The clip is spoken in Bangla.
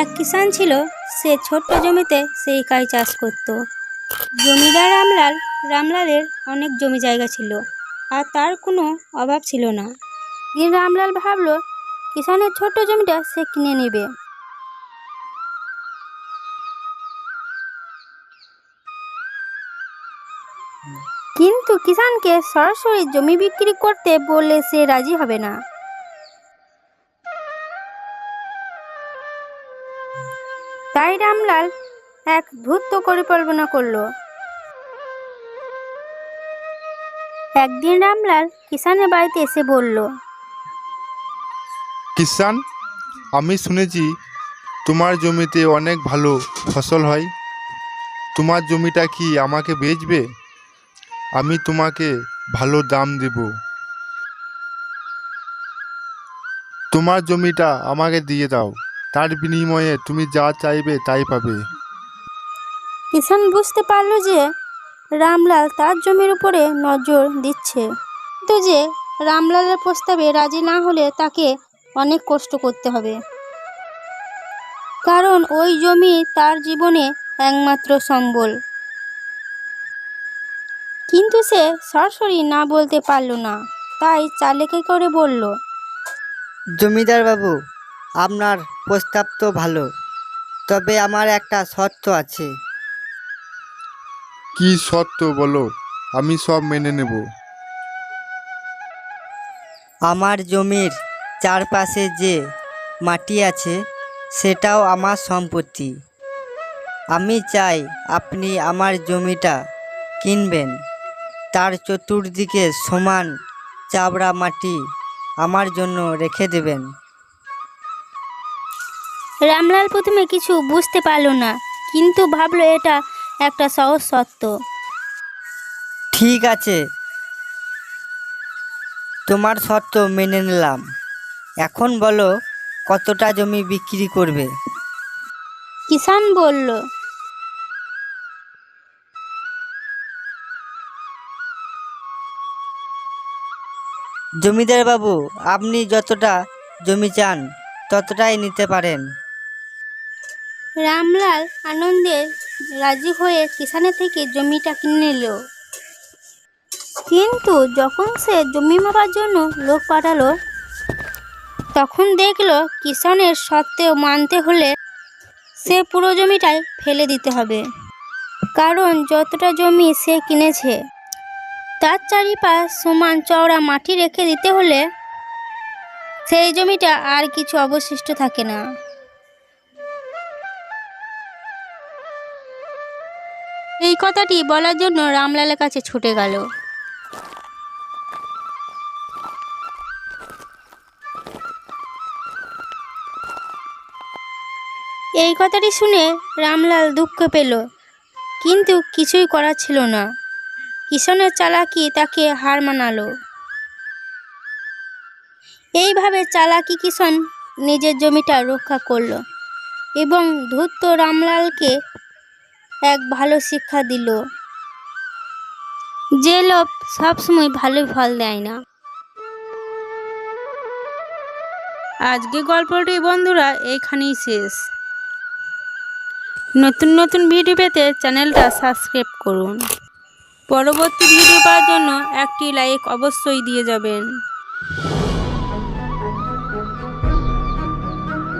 এক কিষান ছিল, সে ছোট্ট জমিতে সেই একাই চাষ করত। জমিদার রামলাল, রামলালের অনেক জমি জায়গা ছিল, আর তার কোনো অভাব ছিল না। দিন রামলাল ভাবলো কিষানের ছোট্ট জমিটা সে কিনে নেবে। কিন্তু কিষানকে সরাসরি জমি বিক্রি করতে বললে সে রাজি হবে না। তাই রামলাল এক ধূর্ত পরিকল্পনা করল। একদিন রামলাল কিষানের বাড়িতে এসে বলল, কিষান, আমি শুনেছি তোমার জমিতে অনেক ভালো ফসল হয়। তোমার জমিটা কি আমাকে বেচবে? আমি তোমাকে ভালো দাম দেব। তোমার জমিটা আমাকে দিয়ে দাও। তার বিনিময়ে তুমি যা চাইবে তাই পাবে। কিষান বুঝতে পারল যে রামলাল তার জমির উপরে নজর দিচ্ছে। কিন্তু যে রামলালের প্রস্তাবে রাজি না হলে তাকে অনেক কষ্ট করতে হবে। কারণ ওই জমি তার জীবনে একমাত্র সম্বল। কিন্তু সে সরাসরি না বলতে পারল না তাই চালেকে করে বলল জমিদার বাবু আপনার প্রস্তাব তো ভালো তবে আমার একটা শর্ত আছে। কি শর্ত বলো? আমি সব মেনে নেব। আমার জমির চারপাশে যে মাটি আছে সেটাও আমার সম্পত্তি। আমি চাই আপনি আমার জমিটা কিনবেন। তার চতুর্দিকে সমান চাবড়া মাটি আমার জন্য রেখে দেবেন। রামলাল প্রথমে কিছু বুঝতে পারল না কিন্তু ভাবলো এটা একটা সহজ সত্য। ঠিক আছে তোমার শর্ত মেনে নিলাম। এখন বলো কতটা জমি বিক্রি করবে? কিষান বলল জমিদার বাবু আপনি যতটা জমি চান ততটাই নিতে পারেন। রামলাল আনন্দে রাজি হয়ে কিষানের থেকে জমিটা কিনে নিল। কিন্তু যখন সে জমি মাপার জন্য লোক পাঠালো, তখন দেখল কিষানের সত্ত্বেও মানতে হলে সে পুরো জমিটাই ফেলে দিতে হবে। কারণ যতটা জমি সে কিনেছে, তার চারিপাশ সমান চওড়া মাটি রেখে দিতে হলে সেই জমিটা আর কিছু অবশিষ্ট থাকে না। এই কথাটি বলার জন্য রামলালের কাছে ছুটে গেল। এই কথাটি শুনে রামলাল দুঃখ পেল, কিন্তু কিছুই করার ছিল না। কিষণের চালাকি তাকে হার মানালো। এইভাবে চালাকি কিষণ নিজের জমিটা রক্ষা করল এবং ধূর্ত রামলালকে এক ভালো শিক্ষা দিল। যে লোভ সবসময় ভালো ফল দেয় না। আজকে গল্পটি বন্ধুরা এইখানেই শেষ। নতুন নতুন ভিডিও পেতে চ্যানেলটা সাবস্ক্রাইব করুন। পরবর্তী ভিডিও পাওয়ার জন্য একটি লাইক অবশ্যই দিয়ে যাবেন।